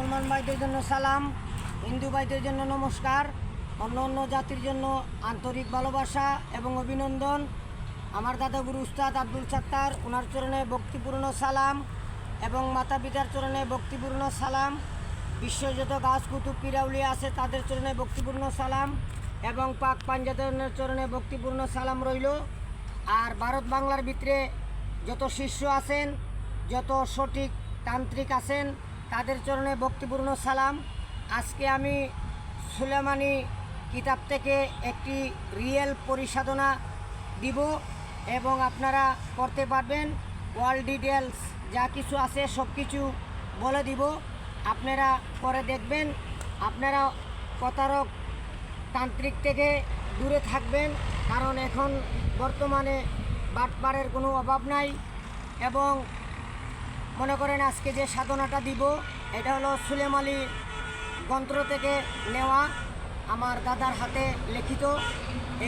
মুসলমান ভাইদের জন্য সালাম, হিন্দু ভাইদের জন্য নমস্কার, অন্য অন্য জাতির জন্য আন্তরিক ভালোবাসা এবং অভিনন্দন। আমার দাদাগুরু উস্তাদ আব্দুল সাত্তার ওনার চরণে ভক্তিপূর্ণ সালাম এবং মাতা পিতার চরণে ভক্তিপূর্ণ সালাম। বিশ্ব যত গাছ কুতুব পিরাউলি আছে, তাদের চরণে ভক্তিপূর্ণ সালাম এবং পাক পাঞ্জাতনের চরণে ভক্তিপূর্ণ সালাম রইল। আর ভারত বাংলার ভিতরে যত শিষ্য আছেন, যত সঠিক তান্ত্রিক আছেন তাদের চরণে ভক্তিপূর্ণ সালাম। আজকে আমি সুলেমানি কিতাব থেকে একটি রিয়েল পরিসাধনা দিব এবং আপনারা করতে পারবেন ওয়ার্ল্ড ডিটেলস যা কিছু আছে সব কিছু বলে দিব। আপনারা করে দেখবেন, আপনারা প্রতারক তান্ত্রিক থেকে দূরে থাকবেন, কারণ এখন বর্তমানে বাটপাড়ের কোনো অভাব নাই এবং মনে করেন আজকে যে সাধনাটা দিব, এটা হলো সুলেম আলী গন্ত্র থেকে নেওয়া, আমার দাদার হাতে লিখিত।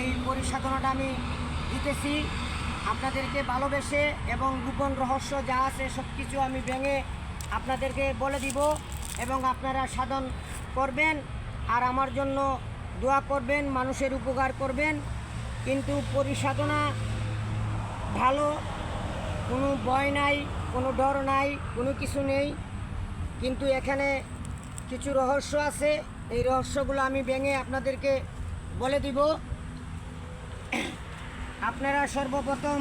এই পরিসাধনাটা আমি দিতেছি। আপনাদেরকে ভালোবেসে এবং গোপন রহস্য যা আছে সব কিছু আমি ভেঙে আপনাদেরকে বলে দিব এবং আপনারা সাধন করবেন আর আমার জন্য দোয়া করবেন, মানুষের উপকার করবেন। কিন্তু পরিসাধনা ভালো কোনো ভয় নাই। কোনো ডর নাই কোনো কিছু নেই। কিন্তু এখানে কিছু রহস্য আছে। এই রহস্যগুলো আমি ভেঙে আপনাদেরকে বলে দিব। আপনারা সর্বপ্রথম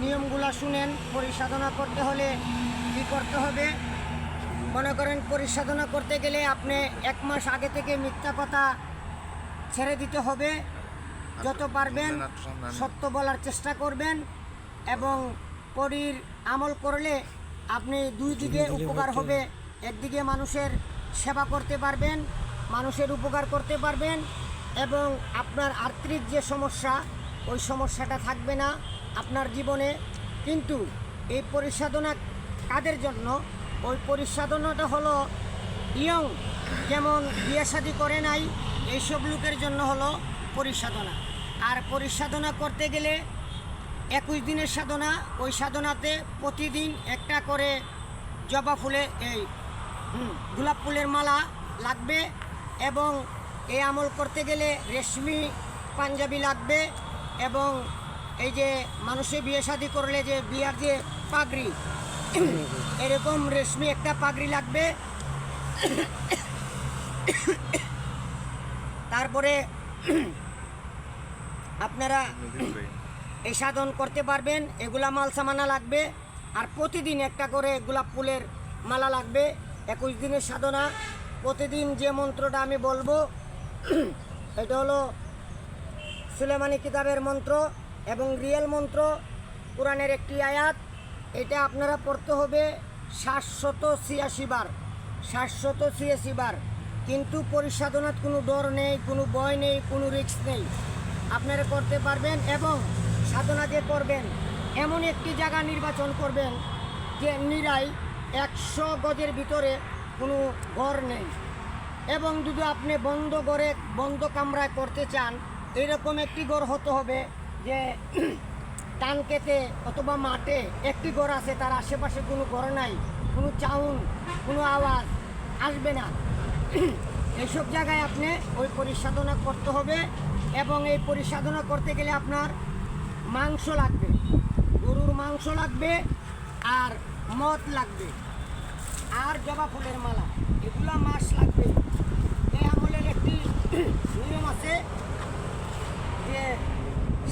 নিয়মগুলো শুনেন পরিসাধনা করতে হলে কী করতে হবে? মনে করেন পরিসাধনা করতে গেলে আপনি এক মাস আগে থেকে মিথ্যা কথা ছেড়ে দিতে হবে। যত পারবেন সত্য বলার চেষ্টা করবেন এবং পরীর আমল করলে আপনি দুই দিকে উপকার হবে। একদিকে মানুষের সেবা করতে পারবেন মানুষের উপকার করতে পারবেন এবং আপনার আর্থিক যে সমস্যা ওই সমস্যাটা থাকবে না আপনার জীবনে। কিন্তু এই পরিসাধনা কাদের জন্য? ওই পরিসাধনাটা হলো ইয়ং যেমন বিয়ে শাদী করে নাই এইসব লোকের জন্য হলো পরিসাধনা। আর পরিসাধনা করতে গেলে একুশ দিনের সাধনা, ওই সাধনাতে প্রতিদিন একটা করে জবা ফুলে, এই গোলাপ ফুলের মালা লাগবে এবং এই আমল করতে গেলে রেশমি পাঞ্জাবি লাগবে এবং এই যে মানুষে বিয়ে শাদি করলে যে বিয়ার যে পাগড়ি, এরকম রেশমি একটা পাগড়ি লাগবে। তারপরে আপনারা এই সাধন করতে পারবেন, এগুলা মাল সামানা লাগবে। আর প্রতিদিন একটা করে গোলাপ ফুলের মালা লাগবে, একুশ দিনের সাধনা। প্রতিদিন যে মন্ত্রটা আমি বলব, এটা হলো সুলেমানি কিতাবের মন্ত্র এবং রিয়েল মন্ত্র, কোরআনের একটি আয়াত। এটা আপনারা পড়তে হবে সাতশত ছিয়াশি বার, সাতশত ছিয়াশি বার। কিন্তু পরিসাধনার কোনো ডর নেই, কোনো ভয় নেই, কোনো রিস্ক নেই। আপনারা করতে পারবেন এবং সাধনা যে করবেন, এমন একটি জায়গা নির্বাচন করবেন যে নিরাই একশো গজের ভিতরে কোনো ঘর নেই। এবং যদি আপনি বন্ধ ঘরে বন্ধ কামরায় করতে চান, এরকম একটি ঘর হতে হবে যে টান কেটে অথবা মাঠে একটি ঘর আছে, তার আশেপাশে কোনো ঘর নাই, কোনো চাউন, কোনো আওয়াজ আসবে না। এইসব জায়গায় আপনি ওই পরিসাধনা করতে হবে এবং এই পরিসাধনা করতে গেলে আপনার মাংস লাগবে। গরুর মাংস লাগবে আর মদ লাগবে। আর জবা ফুলের মালা, এগুলা মাস লাগবে। এই আমলের একটি নিয়ম আছে যে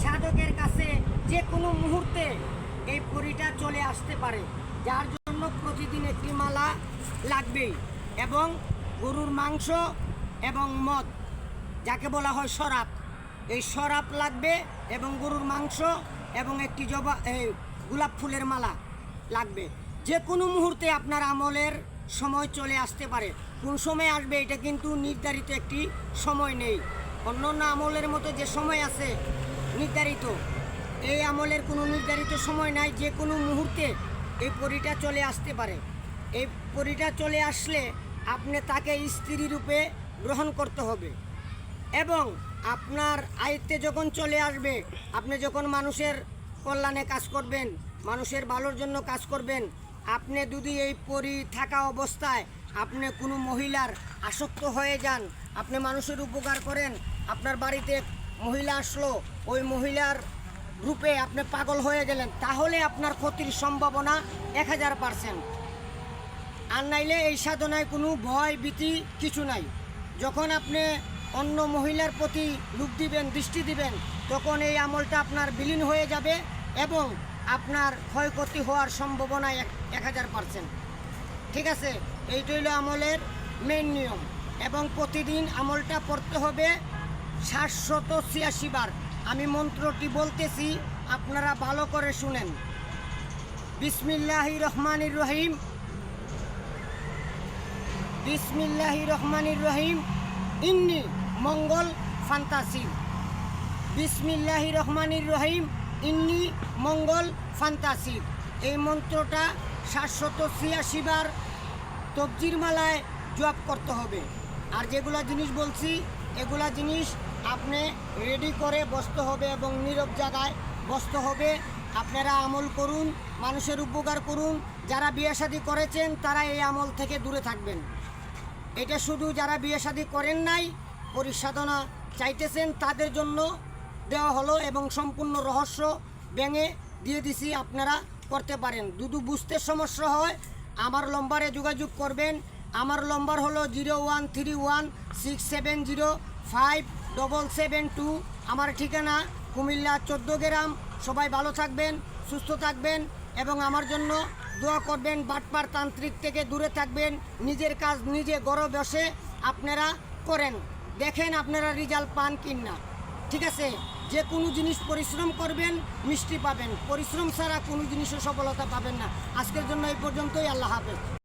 সাধকের কাছে যে কোনো মুহূর্তে এই পরিটা চলে আসতে পারে। যার জন্য প্রতিদিন একটি মালা লাগবেই এবং গরুর মাংস এবং মদ, যাকে বলা হয় শরাব। এই সরাপ লাগবে এবং গরুর মাংস এবং একটি জবা, এই গোলাপ ফুলের মালা লাগবে। যে কোনো মুহূর্তে আপনার আমলের সময় চলে আসতে পারে। কোন সময় আসবে এটা কিন্তু নির্ধারিত একটি সময় নেই। অন্য অন্য আমলের মতো যে সময় আছে, নির্ধারিত। এই আমলের কোনো নির্ধারিত সময় নাই যে কোনো মুহূর্তে এই পরিটা চলে আসতে পারে। এই পরিটা চলে আসলে আপনি তাকে স্ত্রী রূপে গ্রহণ করতে হবে। এবং আপনার আয়ত্তে যখন চলে আসবে, আপনি যখন মানুষের কল্যাণে কাজ করবেন, মানুষের ভালোর জন্য কাজ করবেন, আপনি যদি এই পরি থাকা অবস্থায় আপনি কোনো মহিলার আসক্ত হয়ে যান, আপনি মানুষের উপকার করেন, আপনার বাড়িতে মহিলা আসলো, ওই মহিলার রূপে আপনি পাগল হয়ে গেলেন, তাহলে আপনার ক্ষতির সম্ভাবনা এক হাজার পার্সেন্ট। আর নাইলে এই সাধনায় কোনো ভয় ভীতি কিছু নাই। যখন আপনি অন্য মহিলার প্রতি রূপ দিবেন, দৃষ্টি দিবেন, তখন এই আমলটা আপনার বিলীন হয়ে যাবে এবং আপনার ক্ষয়ক্ষতি হওয়ার সম্ভাবনা এক হাজার পার্সেন্ট। ঠিক আছে? এইটা হইল আমলের মেন নিয়ম এবং প্রতিদিন আমলটা পড়তে হবে সাতশত ছিয়াশি বার। আমি মন্ত্রটি বলতেছি, আপনারা ভালো করে শুনেন। বিসমিল্লাহি রহমানির রহিম। বিসমিল্লাহি রহমানির রহিম। ইন্নি মঙ্গল ফান্তাসি বিসমিল্লাহি রহমানির রহিম, ইন্নি মঙ্গল ফান্তাসি এই মন্ত্রটা সাতশত ছিয়াশি বার তবজির মালায় জপ করতে হবে। আর যেগুলা জিনিস বলছি, এগুলা জিনিস আপনি রেডি করে বসতে হবে এবং নীরব জায়গায় বসতে হবে। আপনারা আমল করুন, মানুষের উপকার করুন। যারা বিয়ে শাদী করেছেন, তারা এই আমল থেকে দূরে থাকবেন। এটা শুধু যারা বিয়ে শাদী করেন নাই পরিসাধনা চাইতেছেন তাদের জন্য দেওয়া হলো এবং সম্পূর্ণ রহস্য ব্যাঙে দিয়ে দিছি আপনারা করতে পারেন। দুদু বুঝতে সমস্যা হয়, আমার নম্বরে যোগাযোগ করবেন। আমার নম্বর হলো zero one three one six seven zero five double seven two. আমার ঠিকানা কুমিল্লা চোদ্দ গ্রাম। সবাই ভালো থাকবেন, সুস্থ থাকবেন এবং আমার জন্য দোয়া করবেন, বাটপার তান্ত্রিক থেকে দূরে থাকবেন। নিজের কাজ নিজে গড় বসে আপনারা করেন। দেখেন আপনারা রেজাল্ট পান কিনা ঠিক আছে? যে কোনো জিনিস পরিশ্রম করবেন, মিষ্টি পাবেন। পরিশ্রম ছাড়া কোনো জিনিসের সফলতা পাবেন না। আজকের জন্য এই পর্যন্তই। আল্লাহ হাফেজ।